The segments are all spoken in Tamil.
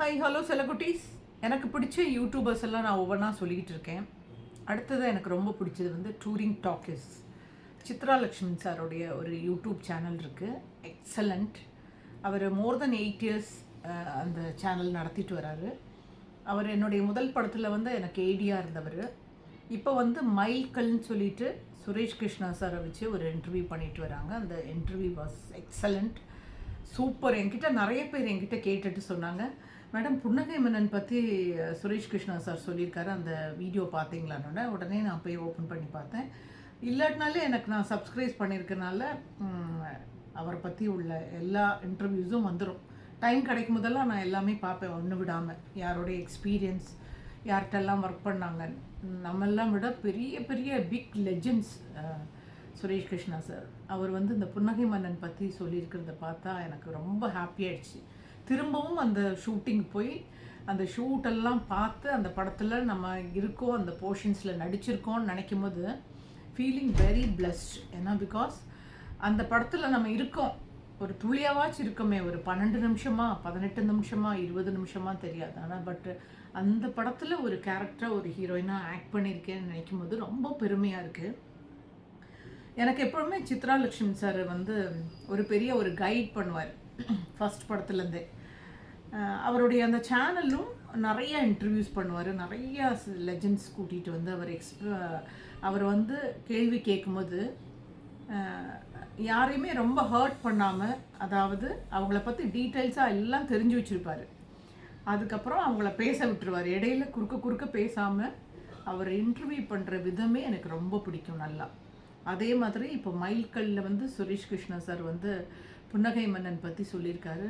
ஹாய் ஹலோ செலகுட்டீஸ் எனக்கு பிடிச்ச யூடியூபர்ஸ் எல்லாம் நான் ஒவ்வொன்றா சொல்லிக்கிட்டு இருக்கேன். அடுத்தது எனக்கு ரொம்ப பிடிச்சது வந்து டூரிங் டாக்கிஸ் சித்ரா லக்ஷ்மி சாரோடைய ஒரு யூடியூப் சேனல் இருக்குது எக்ஸலண்ட் அவர் மோர் தென் எயிட் இயர்ஸ் அந்த சேனல் நடத்திட்டு வராரு. அவர் என்னுடைய முதல் படத்தில் வந்து எனக்கு ஏடியாக இருந்தவர். இப்போ வந்து மைல்கல்னு சொல்லிட்டு சுரேஷ் கிருஷ்ணா சாரை வச்சு ஒரு இன்டர்வியூ பண்ணிட்டு வராங்க. அந்த இன்டர்வியூ வாஸ் எக்ஸலண்ட் சூப்பர். என்கிட்ட நிறைய பேர் என்கிட்ட கேட்டுட்டு சொன்னாங்க. மேடம் புன்னகை மன்னன் பற்றி சுரேஷ் கிருஷ்ணா சார் சொல்லியிருக்காரு. அந்த வீடியோ பார்த்தீங்களான்னு உடனே நான் போய் ஓப்பன் பண்ணி பார்த்தேன். இல்லாட்டினாலே எனக்கு நான் சப்ஸ்கிரைப் பண்ணியிருக்கனால அவரை பற்றி உள்ள எல்லா இன்டர்வியூஸும் வந்துடும் டைம் கிடைக்கும் போதெல்லாம் நான் எல்லாமே பார்ப்பேன். ஒன்று விடாமல் யாரோடைய எக்ஸ்பீரியன்ஸ் யார்கிட்டெல்லாம் ஒர்க் பண்ணாங்க. நம்மெல்லாம் விட பெரிய பெரிய big legends Suresh Krishna sir அவர் வந்து இந்த புன்னகை மன்னன் பற்றி சொல்லியிருக்கிறத பார்த்தா எனக்கு ரொம்ப happy ஆயிடுச்சு. திரும்பவும் அந்த ஷூட்டிங் போய் அந்த ஷூட்டெல்லாம் பார்த்து அந்த படத்தில் நம்ம இருக்கோம் அந்த போர்ஷன்ஸில் நடிச்சிருக்கோம்னு நினைக்கும் போது ஃபீலிங் வெரி பிளஸ்ட் ஏன்னா பிகாஸ் அந்த படத்தில் நம்ம இருக்கோம். ஒரு துளியாவாச்சும் இருக்கோமே ஒரு பன்னெண்டு நிமிஷமா பதினெட்டு நிமிஷமா இருபது நிமிஷமா தெரியாது. ஆனால் பட் அந்த படத்தில் ஒரு கேரக்டராக ஒரு ஹீரோயினாக ஆக்ட் பண்ணியிருக்கேன்னு நினைக்கும் போது ரொம்ப பெருமையாக இருக்குது எனக்கு எப்பவுமே சித்ரா லட்சுமி சார் வந்து ஒரு பெரிய ஒரு கைட் பண்ணுவார். ஃபஸ்ட் படத்துலேருந்தே. அவருடைய அந்த சேனலும் நிறைய இன்டர்வியூஸ் பண்ணுவார். நிறைய லெஜண்ட்ஸ் கூட்டிகிட்டு வந்து அவர் எக்ஸ்ப அவர் வந்து கேள்வி கேட்கும்போது யாரையுமே ரொம்ப ஹர்ட் பண்ணாமல் அதாவது அவங்கள பற்றி டீட்டெயில்ஸாக எல்லாம் தெரிஞ்சு வச்சுருப்பார். அதுக்கப்புறம் அவங்கள பேச விட்டுருவார். இடையில குறுக்க குறுக்க பேசாமல் அவர் இன்டர்வியூ பண்ணுற விதமே எனக்கு ரொம்ப பிடிக்கும் நல்லா. அதே மாதிரி இப்போ மைல்கல்லில் வந்து சுரேஷ் கிருஷ்ணா சார் வந்து புன்னகை மன்னன் பற்றி சொல்லியிருக்காரு.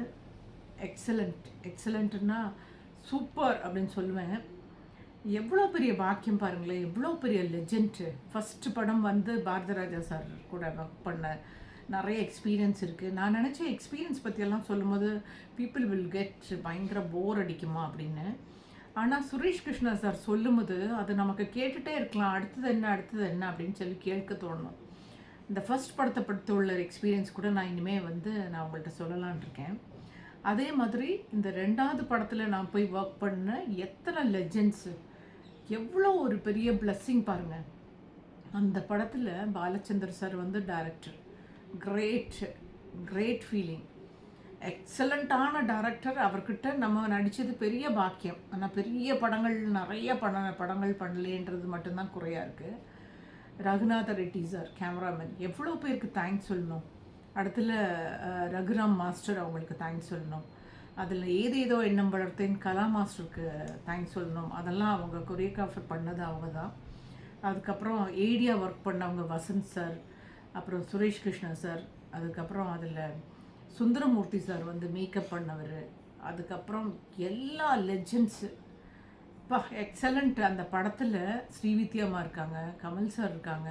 எக்ஸலண்ட் எக்ஸலண்ட்னா சூப்பர் அப்படின்னு சொல்லுவேன். எவ்வளோ பெரிய வாக்கியம் பாருங்களேன் எவ்வளோ பெரிய லெஜெண்ட்டு ஃபஸ்ட்டு படம் வந்து பாரதராஜா சார் கூட ஒர்க் பண்ண நிறைய எக்ஸ்பீரியன்ஸ் இருக்குது நான் நினச்ச எக்ஸ்பீரியன்ஸ் பற்றியெல்லாம் சொல்லும்போது பீப்புள் வில் கெட் பயங்கர போர் அடிக்குமா அப்படின்னு. ஆனால் சுரேஷ் கிருஷ்ணா சார் சொல்லும்போது அது நமக்கு கேட்டுகிட்டே இருக்கலாம். அடுத்தது என்ன அடுத்தது என்ன அப்படின்னு சொல்லி கேட்க தோணும். இந்த ஃபர்ஸ்ட் படத்தை படுத்த உள்ள எக்ஸ்பீரியன்ஸ் கூட நான் இனிமேல் வந்து நான் உங்கள்கிட்ட சொல்லலான் இருக்கேன். அதே மாதிரி இந்த ரெண்டாவது படத்தில் நான் போய் ஒர்க் பண்ண எத்தனை லெஜெண்ட்ஸு எவ்வளோ ஒரு பெரிய பிளஸ்ஸிங் பாருங்கள் அந்த படத்தில் பாலச்சந்தர் சார் வந்து டைரக்டர் கிரேட் கிரேட் ஃபீலிங் எக்ஸலண்ட்டான டைரக்டர் அவர்கிட்ட நம்ம நடித்தது பெரிய பாக்கியம். ஆனால் பெரிய படங்கள் நிறைய பட படங்கள் பண்ணலேன்றது மட்டும்தான் குறையாக இருக்குது ரகுநாத ரெட்டி சார் கேமராமேன் எவ்வளோ பேருக்கு தேங்க்ஸ் சொல்லணும்? அடுத்துல ரகுராம் மாஸ்டர் அவங்களுக்கு தேங்க்ஸ் சொல்லணும். அதில் ஏதேதோ எண்ணம் வளர்த்தேன் கலா மாஸ்டருக்கு தேங்க்ஸ் சொல்லணும். அதெல்லாம் அவங்க கொரியோகிராஃபர் பண்ணது அவங்க தான் அதுக்கப்புறம் ஏடியா ஒர்க் பண்ணவங்க வசந்த் சார் அப்புறம் சுரேஷ் கிருஷ்ணா சார் அதுக்கப்புறம் அதில் சுந்தரமூர்த்தி சார் வந்து மேக்கப் பண்ணவர். அதுக்கப்புறம் எல்லா லெஜெண்ட்ஸு இப்போ எக்ஸலண்ட் அந்த படத்தில் ஸ்ரீவித்யாமா இருக்காங்க கமல் சார் இருக்காங்க.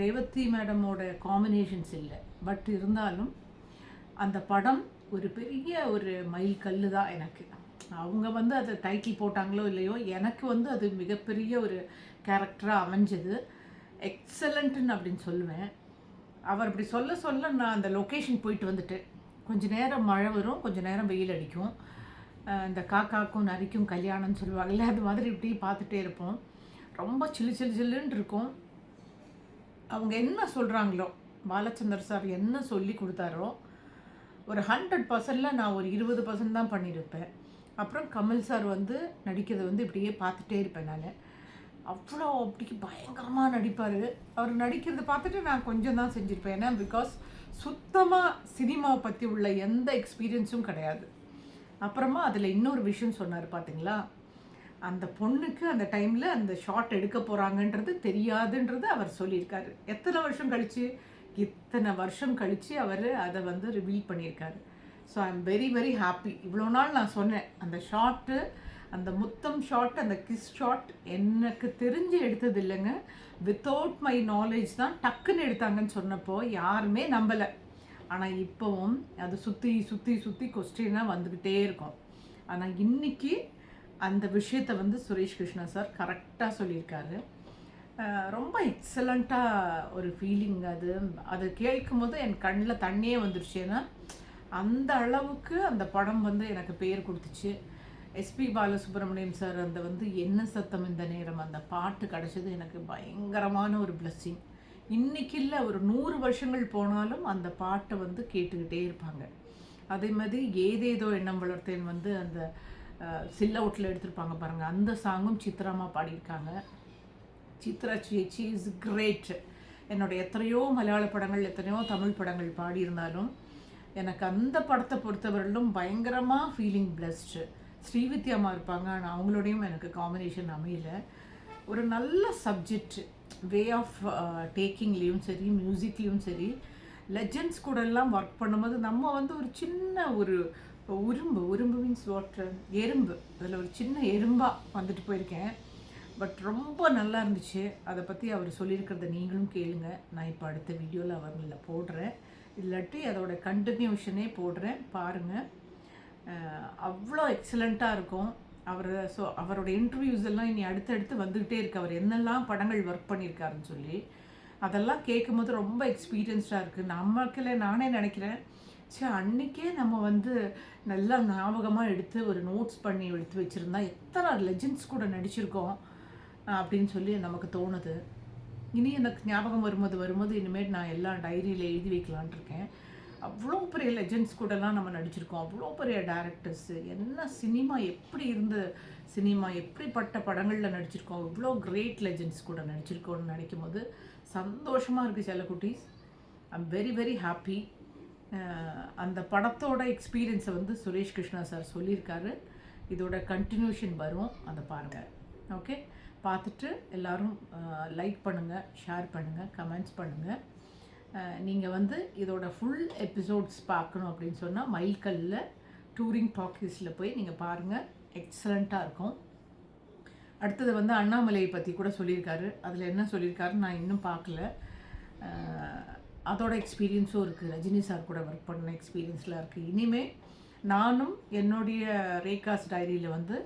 ரேவதி மேடமோட காம்பினேஷன்ஸ் இல்லை. பட் இருந்தாலும் அந்த படம் ஒரு பெரிய ஒரு மைல் கல்லு தான் எனக்கு. அவங்க வந்து அதை டைட்டில் போட்டாங்களோ இல்லையோ எனக்கு வந்து அது மிகப்பெரிய ஒரு கேரக்டராக அமைஞ்சது. எக்ஸலண்ட்டுன்னு அப்படின்னு சொல்லுவேன். அவர் அப்படி சொல்ல சொல்ல நான் அந்த லொக்கேஷன் போயிட்டு வந்துட்டேன். கொஞ்ச நேரம் மழை வரும் கொஞ்ச நேரம் வெயில் அடிக்கும். இந்த காக்காக்கும் நரிக்கும் கல்யாணம்னு சொல்லுவாங்கல்ல அது மாதிரி இப்படி பார்த்துட்டே இருப்போம். ரொம்ப சில்லு சில்லு சில்லுன்னு இருக்கும். அவங்க என்ன சொல்கிறாங்களோ பாலச்சந்தர் சார் என்ன சொல்லி கொடுத்தாரோ ஒரு ஹண்ட்ரட் பர்சன்டில் நான் ஒரு இருபது பர்சன்ட் தான் பண்ணியிருப்பேன். அப்புறம் கமல் சார் வந்து நடிக்கிறது வந்து இப்படியே பார்த்துட்டே இருப்பேன் நான். அவ்வளோ அப்படி பயங்கரமாக நடிப்பார். அவர் நடிக்கிறது பார்த்துட்டு நான் கொஞ்சம் தான் செஞ்சுருப்பேன். ஏன்னா பிகாஸ் சுத்தமாக சினிமாவை பற்றி உள்ள எந்த எக்ஸ்பீரியன்ஸும் கிடையாது. அப்புறமா அதில் இன்னொரு விஷயம் சொன்னார் பார்த்தீங்களா அந்த பொண்ணுக்கு அந்த டைமில் அந்த ஷாட் எடுக்க போகிறாங்கன்றது தெரியாதுன்றது அவர் சொல்லியிருக்காரு. எத்தனை வருஷம் கழிச்சு? இத்தனை வருஷம் கழித்து அவர் அதை வந்து ரிவீல் பண்ணியிருக்காரு. So I am very very happy இவ்வளோ நாள் நான் சொன்னேன் அந்த ஷார்ட்டு அந்த முத்தம் ஷாட் அந்த கிஸ் ஷாட் எனக்கு தெரிஞ்சு எடுத்தது இல்லைங்க. வித்தவுட் மை நாலேஜ் தான் டக்குன்னு எடுத்தாங்கன்னு சொன்னப்போ யாருமே நம்பலை. ஆனால் இப்போவும் அது சுற்றி சுற்றி சுற்றி கொஸ்டினாக வந்துக்கிட்டே இருக்கும். ஆனால் இன்னைக்கு அந்த விஷயத்தை வந்து சுரேஷ் கிருஷ்ணா சார் கரெக்டாக சொல்லியிருக்காரு. ரொம்ப எக்ஸலண்ட்டாக ஒரு ஃபீலிங் அது. அதை கேட்கும் போது என் கண்ணில் தண்ணியே வந்துருச்சு. ஏன்னா அந்த அளவுக்கு அந்த படம் வந்து எனக்கு பேர் கொடுத்துச்சு. எஸ்பி பாலசுப்ரமணியம் சார் அந்த வந்து என்ன சத்தம் இந்த நேரம்? அந்த பாட்டு கிடச்சது எனக்கு பயங்கரமான ஒரு பிளஸ்ஸிங் இன்றைக்கி இல்லை ஒரு நூறு வருஷங்கள் போனாலும் அந்த பாட்டை வந்து கேட்டுக்கிட்டே இருப்பாங்க. அதே மாதிரி ஏதேதோ எண்ணம் வளர்த்தேன் வந்து அந்த சில் அவுட்டில் எடுத்திருப்பாங்க பாருங்கள் அந்த சாங்கும் சித்ராமா பாடியிருக்காங்க. சித்ரா சேச்சி இஸ் கிரேட் என்னோட எத்தனையோ மலையாள படங்கள் எத்தனையோ தமிழ் படங்கள் பாடியிருந்தாலும் எனக்கு அந்த படத்தை பொறுத்தவரையிலும் பயங்கரமாக ஃபீலிங் பிளஸ்டு ஸ்ரீவித்யாமா இருப்பாங்க. ஆனால் அவங்களோடையும் எனக்கு காம்பினேஷன் அமையல. ஒரு நல்ல சப்ஜெக்ட் வே ஆஃப் டேக்கிங்லேயும் சரி மியூசிக்லேயும் சரி லெஜண்ட்ஸ் கூட எல்லாம் ஒர்க் பண்ணும்போது நம்ம வந்து ஒரு சின்ன ஒரு உரும்பு உரும்பு மீன்ஸ் வாட்டர் எறும்பு. அதில் ஒரு சின்ன எறும்பாக வந்துட்டு போயிருக்கேன். பட் ரொம்ப நல்லா இருந்துச்சு. அதை பற்றி அவர் சொல்லியிருக்கிறத நீங்களும் கேளுங்க. நான் இப்போ அடுத்த வீடியோவில் அவங்கள போடுறேன். இல்லாட்டி அதோட கண்டினியூஷனே போடுறேன். பாருங்கள் அவ்வளோ எக்ஸலண்ட்டாக இருக்கும். அவர் ஸோ அவரோட இன்டர்வியூஸ் எல்லாம் இனி அடுத்தடுத்து வந்துக்கிட்டே இருக்கு. அவர் என்னெல்லாம் படங்கள் ஒர்க் பண்ணியிருக்காருன்னு சொல்லி. அதெல்லாம் கேட்கும்போது ரொம்ப எக்ஸ்பீரியன்ஸ்டாக இருக்குது நமக்குல நானே நினைக்கிறேன் சே அன்னைக்கே நம்ம வந்து நல்லா ஞாபகமாக எடுத்து ஒரு நோட்ஸ் பண்ணி எடுத்து வச்சுருந்தா எத்தனை லெஜெண்ட்ஸ் கூட நடிச்சிருக்கோம் அப்படின்னு சொல்லி நமக்கு தோணுது. இனி எனக்கு ஞாபகம் வரும்போது வரும்போது இனிமேல் நான் எல்லாம் டைரியில் எழுதி வைக்கலான் இருக்கேன். அவ்வளோ பெரிய லெஜெண்ட்ஸ் கூடலாம் நம்ம நடிச்சிருக்கோம். அவ்வளோ பெரிய டேரக்டர்ஸு என்ன சினிமா எப்படி இருந்த சினிமா எப்படிப்பட்ட படங்களில் நடிச்சிருக்கோம். இவ்வளோ கிரேட் லெஜெண்ட்ஸ் கூட நடிச்சிருக்கோம்னு நினைக்கும் போது சந்தோஷமாக இருக்குது செல்லக்குட்டீஸ் ஐம் வெரி வெரி ஹாப்பி அந்த படத்தோட எக்ஸ்பீரியன்ஸை வந்து சுரேஷ் கிருஷ்ணா சார் சொல்லியிருக்காரு. இதோட கண்டினியூஷன் வரும். அதை பாருங்கள் ஓகே பார்த்துட்டு எல்லோரும் லைக் பண்ணுங்கள் ஷேர் பண்ணுங்கள் கமெண்ட்ஸ் பண்ணுங்கள் நீங்கள் வந்து இதோட ஃபுல் எபிசோட்ஸ் பார்க்கணும் அப்படின்னு சொன்னால் மைல்கல்லில் டூரிங் டாக்கீஸில் போய் நீங்கள் பாருங்கள் எக்ஸலண்ட்டாக இருக்கும். அடுத்தது வந்து அண்ணாமலையை பற்றி கூட சொல்லியிருக்காரு. அதில் என்ன சொல்லியிருக்காரு நான் இன்னும் பார்க்கல. அதோட எக்ஸ்பீரியன்ஸும் இருக்குது ரஜினி சார் கூட ஒர்க் பண்ண எக்ஸ்பீரியன்ஸ்லாம் இருக்குது இனிமேல் நானும் என்னுடைய ரேகாஸ் டைரியில் வந்து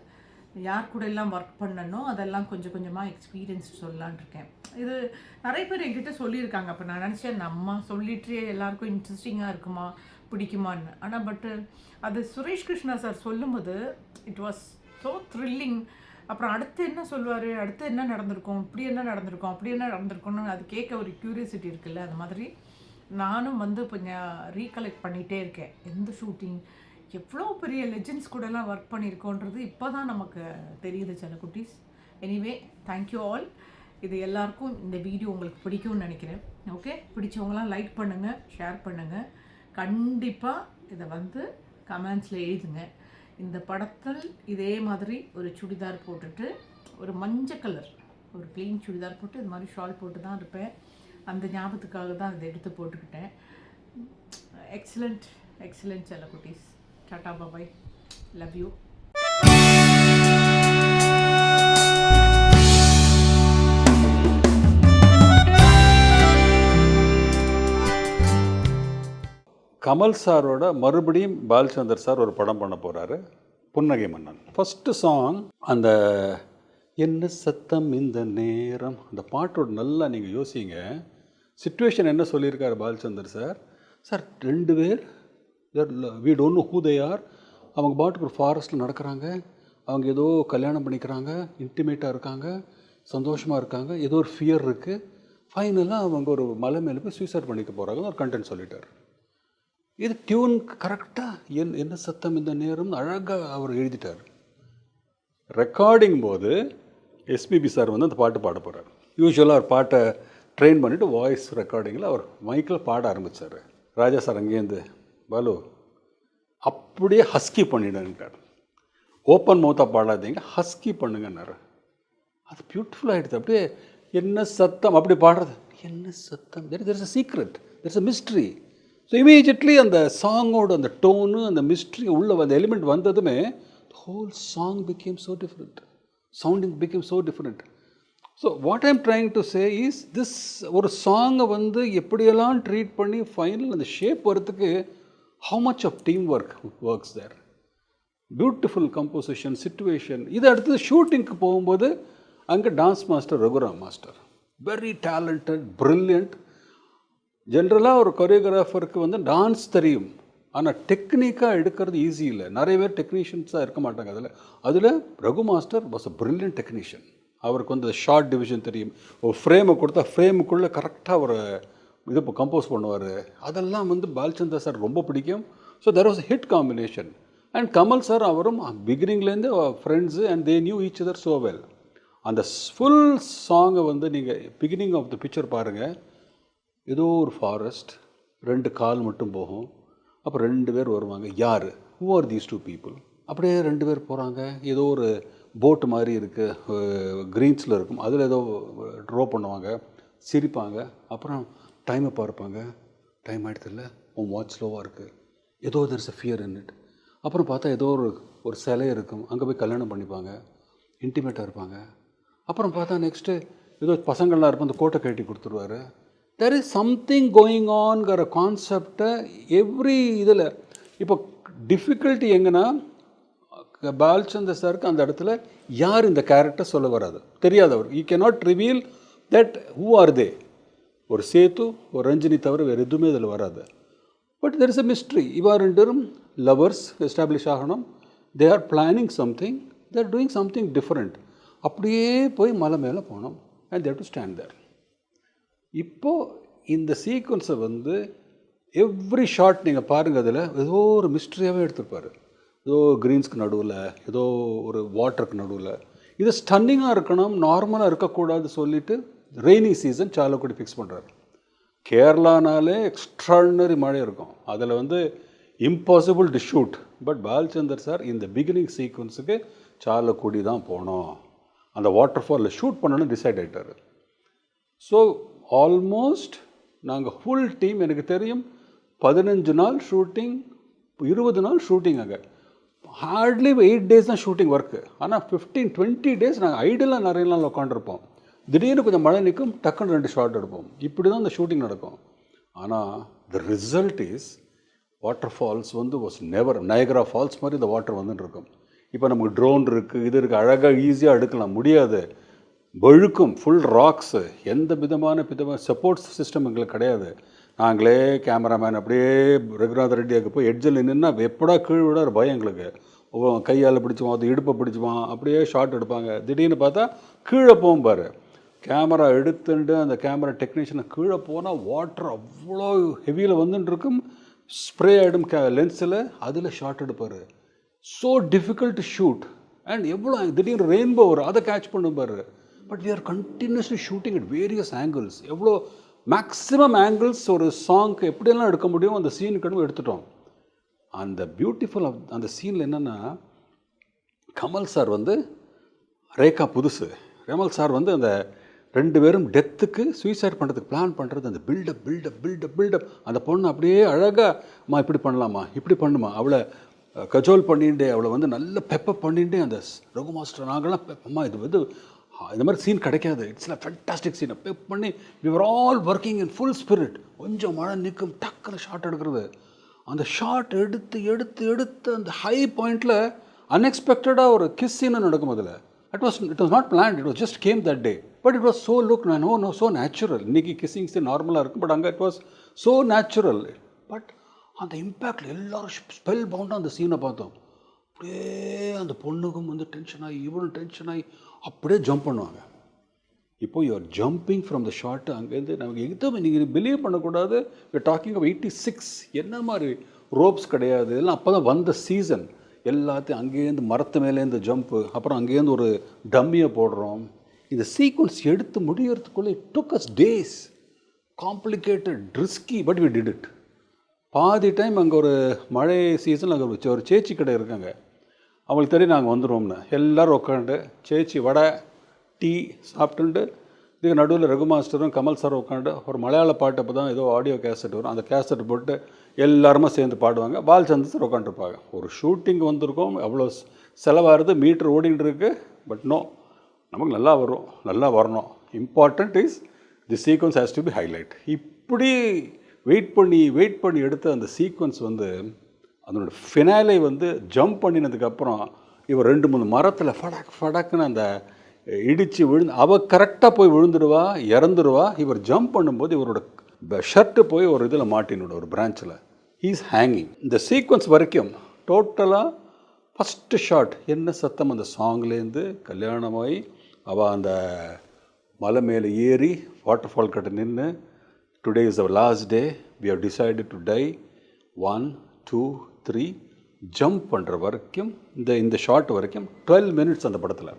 யார் கூட எல்லாம் ஒர்க் பண்ணனோ அதெல்லாம் கொஞ்சம் கொஞ்சமாக எக்ஸ்பீரியன்ஸ் சொல்லலான் இருக்கேன். இது நிறைய பேர் என்கிட்ட சொல்லியிருக்காங்க. அப்போ நான் நினச்சேன் நம்ம சொல்லிட்டு எல்லாருக்கும் இன்ட்ரெஸ்டிங்காக இருக்குமா பிடிக்குமான்னு. ஆனால் பட்டு அது சுரேஷ் கிருஷ்ணா சார் சொல்லும்போது இட் வாஸ் ஸோ த்ரில்லிங் அப்புறம் அடுத்து என்ன சொல்லுவார் அடுத்து என்ன நடந்திருக்கும்? இப்படி என்ன நடந்திருக்கும்? அப்படி என்ன நடந்திருக்கும்னு அது கேட்க ஒரு க்யூரியாசிட்டி இருக்குல்ல அது மாதிரி. நானும் வந்து கொஞ்சம் ரீகலெக்ட் பண்ணிகிட்டே இருக்கேன். எந்த ஷூட்டிங் எவ்வளோ பெரிய லெஜெண்ட்ஸ் கூடலாம் ஒர்க் பண்ணியிருக்கோன்றது இப்போ தான் நமக்கு தெரியுது சில குட்டீஸ். எனிவே தேங்க்யூ ஆல் இது எல்லாருக்கும் இந்த வீடியோ உங்களுக்கு பிடிக்கும்னு நினைக்கிறேன். ஓகே பிடிச்சவங்களாம் லைக் பண்ணுங்கள் ஷேர் பண்ணுங்கள் கண்டிப்பாக இதை வந்து கமெண்ட்ஸில் எழுதுங்க. இந்த படத்தில் இதே மாதிரி ஒரு சுடிதார் போட்டுட்டு ஒரு மஞ்சள் கலர் ஒரு க்ளீன் சுடிதார் போட்டு இது மாதிரி ஷால் போட்டு தான் இருப்பேன். அந்த ஞாபகத்துக்காக தான் இதை எடுத்து போட்டுக்கிட்டேன். எக்ஸலண்ட் எக்ஸலண்ட் செல்ல குட்டீஸ். Tata bye bye. Love you Kamal சாரோட மறுபடியும் பாலச்சந்தர் சார் ஒரு படம் பண்ண போகிறாரு புன்னகை மன்னன். ஃபஸ்ட்டு சாங் அந்த என்ன சத்தம் இந்த நேரம் அந்த பாட்டோட நல்லா நீங்கள் யோசிங்க. சுச்சுவேஷன் என்ன சொல்லியிருக்காரு பாலச்சந்தர் சார்? சார் ரெண்டு பேர் we don't know who they are அவங்க பாட்டுக்கு ஒரு ஃபாரஸ்ட்டில் நடக்கிறாங்க. அவங்க ஏதோ கல்யாணம் பண்ணிக்கிறாங்க. இன்டிமேட்டாக இருக்காங்க. சந்தோஷமாக இருக்காங்க. ஏதோ ஒரு ஃபியர் இருக்குது ஃபைனலாக அவங்க ஒரு மலை மேலே போய் சூசைட் பண்ணிக்க போகிறாங்க ஒரு கண்டென்ட் சொல்லிட்டார். இது டியூன் கரெக்டாக என் என்ன சத்தம் இந்த நேரம்னு அழகாக அவர் எழுதிட்டார். ரெக்கார்டிங் போது எஸ்பிபி சார் வந்து அந்த பாட்டு பாட போகிறார் யூஸ்வலாக அவர் பாட்டை ட்ரெயின் பண்ணிவிட்டு வாய்ஸ் ரெக்கார்டிங்கில் அவர் மைக்கில் பாட ஆரம்பித்தார் ராஜா சார் அங்கேருந்து பாலு அப்படியே ஹஸ்கி பண்ணிடுன்ட்டார் ஓப்பன் மவுத்தாக பாடாதீங்க ஹஸ்கி பண்ணுங்கன்னாரு அது பியூட்டிஃபுல்லாகிடுது அப்படியே என்ன சத்தம் அப்படி பாடுறது என்ன சத்தம் there there is a secret there is a mystery so immediately அந்த சாங்கோட அந்த டோனு அந்த மிஸ்ட்ரி உள்ள அந்த எலிமெண்ட் வந்ததுமே whole song became so different sounding became so different so what I'm trying to say is this ஒரு சாங்கை வந்து எப்படியெல்லாம் ட்ரீட் பண்ணி ஃபைனல் அந்த ஷேப் வரத்துக்கு how much of team work works there beautiful composition situation இதை அடுத்தது ஷூட்டிங்க்கு போகும்போது அங்கே dance master Raghuram master very talented brilliant ஜென்ரலாக ஒரு கொரியோகிராஃபருக்கு வந்து டான்ஸ் தெரியும். ஆனால் டெக்னிக்காக எடுக்கிறது ஈஸி இல்லை. நிறைய பேர் டெக்னீஷியன்ஸாக இருக்க மாட்டாங்க அதில். அதில் Raghu master was a brilliant technician அவருக்கு வந்து ஷார்ட் டிவிஷன் தெரியும். ஒரு ஃப்ரேமை கொடுத்தா ஃப்ரேமுக்குள்ளே கரெக்டாக ஒரு இது இப்போ கம்போஸ் பண்ணுவார். அதெல்லாம் வந்து பால்சந்தர் சார் ரொம்ப பிடிக்கும். So there was hit combination and Kamal sir அவரும் பிகினிங்லேருந்து friends and they knew each other so well அந்த ஃபுல் சாங்கை வந்து நீங்கள் பிகினிங் ஆஃப் த பிக்சர் பாருங்கள் ஏதோ ஒரு ஃபாரஸ்ட் ரெண்டு கால் மட்டும் போகும். அப்போ ரெண்டு பேர் வருவாங்க. யார்? Who are these two people அப்படியே ரெண்டு பேர் போகிறாங்க ஏதோ ஒரு போட்டு மாதிரி இருக்குது க்ரீன்ஸில் இருக்கும். அதில் ஏதோ ட்ரோ பண்ணுவாங்க. சிரிப்பாங்க. அப்புறம் டைமை பார்ப்பாங்க டைம் ஆகிடுதில்ல உன் வாட்ச் ஸ்லோவாக இருக்குது ஏதோ there's a fear in it அப்புறம் பார்த்தா ஏதோ ஒரு ஒரு சிலை இருக்கும். அங்கே போய் கல்யாணம் பண்ணிப்பாங்க. இன்டிமேட்டாக இருப்பாங்க. அப்புறம் பார்த்தா நெக்ஸ்ட்டு ஏதோ பசங்கள்லாம் இருப்போம் அந்த கோட்டை கட்டி கொடுத்துருவாரு. தெர் இஸ் சம்திங் கோயிங் ஆன்கிற கான்செப்டை எவ்ரி இதில் இப்போ டிஃபிகல்ட்டி எங்கன்னா பால்சந்தர் சாருக்கு அந்த இடத்துல யார் இந்த கேரக்டர் சொல்ல வராது. தெரியாது அவர் cannot reveal that who are they ஒரு சேத்து ஒரு ரஞ்சினி தவிர வேறு எதுவுமே இதில் வராது. But there is a mystery இவா ரெண்டும் லவர்ஸ் எஸ்டாப்ளிஷ் ஆகணும். They are planning something they are doing something different அப்படியே போய் மலை மேலே போனோம் and there to stand there இப்போது இந்த சீக்வன்ஸை வந்து எவ்ரி ஷாட் நீங்கள் பாருங்கள் அதில் ஏதோ ஒரு மிஸ்ட்ரியாகவே எடுத்துருப்பார். ஏதோ க்ரீன்ஸ்க்கு நடுவில் ஏதோ ஒரு வாட்டருக்கு நடுவில். இது ஸ்டன்னிங்காக இருக்கணும் நார்மலாக இருக்கக்கூடாது சொல்லிவிட்டு ரெய்னி சீசன் சாலக்குடி ஃபிக்ஸ் பண்ணுறாரு கேரளானாலே எக்ஸ்ட்ராடினரி மழை இருக்கும். அதில் வந்து impossible to shoot but Balachander sir இந்த பிகினிங் சீக்வன்ஸுக்கு சாலக்குடி தான் போனோம். அந்த வாட்டர் ஃபாலில் ஷூட் பண்ணணும்னு டிசைட் ஆகிட்டார் ஸோ ஆல்மோஸ்ட் நாங்கள் ஃபுல் டீம் எனக்கு தெரியும் பதினஞ்சு நாள் ஷூட்டிங் இருபது நாள் ஷூட்டிங் அங்கே. ஹார்ட்லி எயிட் டேஸ் தான் ஷூட்டிங் ஒர்க்கு ஆனால் ஃபிஃப்டீன் டுவெண்ட்டி டேஸ் நாங்கள் ஐடியலாக நிறைய நாள் உட்காந்துருப்போம் திடீர்னு கொஞ்சம் மழை நிற்கும் டக்குன்னு ரெண்டு ஷார்ட் எடுப்போம். இப்படி தான் அந்த ஷூட்டிங் நடக்கும். ஆனால் the result is water falls வந்து வாஸ் நெவர் நயகரா ஃபால்ஸ் மாதிரி இந்த வாட்டர் வந்துட்டு இருக்கும். இப்போ நமக்கு ட்ரோன் இருக்குது இது இருக்குது அழகாக ஈஸியாக எடுக்கலாம் முடியாது. வழுக்கும் ஃபுல் ராக்ஸு எந்த விதமான விதமான சப்போர்ட் சிஸ்டம் எங்களுக்கு கிடையாது. நாங்களே கேமராமேன் அப்படியே ரகுநாத ரெட்டியாக்கு போய் எட்ஜில் நின்றுன்னா எப்படா கீழ் விட பயம் எங்களுக்கு. கையால் பிடிச்சுவான் அது இடுப்பை பிடிச்சுவான் அப்படியே ஷார்ட் எடுப்பாங்க. திடீர்னு பார்த்தா கீழே போகும் பாரு. கேமரா எடுத்துட்டு அந்த கேமரா டெக்னீஷியனை கீழே போனால் வாட்டர் அவ்வளோ ஹெவியில் வந்துட்டுருக்கும் ஸ்ப்ரே ஆகிடும் கே லென்ஸில் அதில் ஷார்ட் எடுப்பார். ஸோ டிஃபிகல்ட் ஷூட் அண்ட் எவ்வளோ திடீர்னு ரெயின்போ வரும் அதை catch பண்ணுப்பார் but we are continuously shooting it various angles எவ்வளோ மேக்ஸிமம் ஆங்கிள்ஸ் ஒரு சாங்க்கு எப்படியெல்லாம் எடுக்க முடியும் அந்த சீனுக்கு எடுத்துட்டோம். அந்த பியூட்டிஃபுல் ஆஃப் அந்த சீனில் என்னென்னா கமல் சார் வந்து ரேகா புதுசு. கமல் சார் வந்து அந்த ரெண்டு பேரும் டெத்துக்கு சூசைட் பண்ணுறதுக்கு பிளான் பண்ணுறது அந்த பில்டப் பில்டப் பில்டப் பில்டப் அந்த பொண்ணு அப்படியே அழகாக அம்மா இப்படி பண்ணலாமா? இப்படி பண்ணுமா? அவளை கஜோல் பண்ணிட்டு அவளை வந்து நல்ல பெப்பப் பண்ணிட்டு அந்த ஸ்- ரகு மாஸ்டர் நாங்களாம் அம்மா இது வந்து இந்த மாதிரி சீன் கிடைக்காது. It's a fantastic scene pep பண்ணி we were all working in full spirit கொஞ்சம் மழை நிற்கும் டக்குன்னு ஷாட் எடுக்கிறது. அந்த ஷாட் எடுத்து எடுத்து எடுத்து அந்த ஹை பாயிண்டில் அன்எக்ஸ்பெக்டடாக ஒரு கிஸ் சீன் நடக்கும் அதில். It was it was not plan it was just came that day but it was so look no no so natural இன்னைக்கு கிஸ்ஸிங்ஸ் நார்மலாக இருக்கும் பட் அங்கே it was so natural but அந்த இம்பேக்டில் எல்லாரும் ஸ்பெல் பவுண்டாக அந்த சீனை பார்த்தோம். அப்படியே அந்த பொண்ணுக்கும் வந்து டென்ஷன் ஆகி இவனும் டென்ஷன் ஆகி அப்படியே ஜம்ப் பண்ணுவாங்க. இப்போ you're jumping from the shot அங்கேருந்து நமக்கு எதுவுமே நீங்கள் பிலீவ் பண்ணக்கூடாது. You talking of eighty six என்ன மாதிரி ரோப்ஸ் கிடையாது. இதெல்லாம் அப்போ தான் வந்த சீசன் எல்லாத்தையும் அங்கேருந்து மரத்து மேலேருந்து ஜம்ப்பு அப்புறம் அங்கேருந்து ஒரு டம்மியை போடுறோம். இந்த சீக்வன்ஸ் எடுத்து முடியறதுக்குள்ளே took us days complicated risky but we did it பாதி டைம் அங்கே ஒரு மழை சீசன் அங்கே ஒரு ஒரு சேச்சி கடை இருக்காங்க. அவங்களுக்கு தெரியும் நாங்கள் வந்துடுவோம்னு எல்லோரும் உட்காந்து சேச்சி வடை டீ சாப்பிட்டுட்டு இதுக்கு நடுவில் ரகு மாஸ்டரும் கமல் சார் உட்காந்து ஒரு மலையாள பாட்டு அப்போ தான் ஏதோ ஆடியோ கேசட் வரும். அந்த கேசட் போட்டு எல்லாருமே சேர்ந்து பாடுவாங்க. பால்சந்தர் சார் உட்காந்துருப்பாங்க ஒரு ஷூட்டிங் வந்திருக்கோம். அவ்வளோ செலவாகிறது மீட்டர் ஓடிட்டு இருக்குது பட் நோ நமக்கு நல்லா வரும் நல்லா வரணும். Important is the sequence has to be highlight இப்படி வெயிட் பண்ணி வெயிட் பண்ணி எடுத்த அந்த சீக்வன்ஸ் வந்து அதனோட ஃபினாலை வந்து ஜம்ப் பண்ணினதுக்கப்புறம் இவர் ரெண்டு மூணு மரத்தில் ஃபடக் ஃபடக்குன்னு அந்த இடித்து விழுந்து அவள் கரெக்டாக போய் விழுந்துடுவா இறந்துடுவா. இவர் ஜம்ப் பண்ணும்போது இவரோட ஷர்ட்டு போய் ஒரு இதில் மாட்டினோட ஒரு பிரான்ச்சில் இஸ் ஹேங்கிங் இந்த சீக்வன்ஸ் வரைக்கும் டோட்டலாக ஃபஸ்ட்டு ஷாட் என்ன சத்தம்? அந்த சாங்லேருந்து கல்யாணமாகி அவள் அந்த மலை மேலே ஏறி வாட்டர் ஃபால் கிட்ட நின்று today is our last day we have decided to die one two three jump பண்ணுற வரைக்கும் இந்த இந்த ஷாட் வரைக்கும் டுவெல் மினிட்ஸ் அந்த படத்தில்.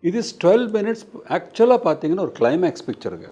இது இஸ் டுவெல் மினிட்ஸ் ஆக்சுவலாக பார்த்தீங்கன்னா ஒரு கிளைமேக்ஸ் பிக்சருங்க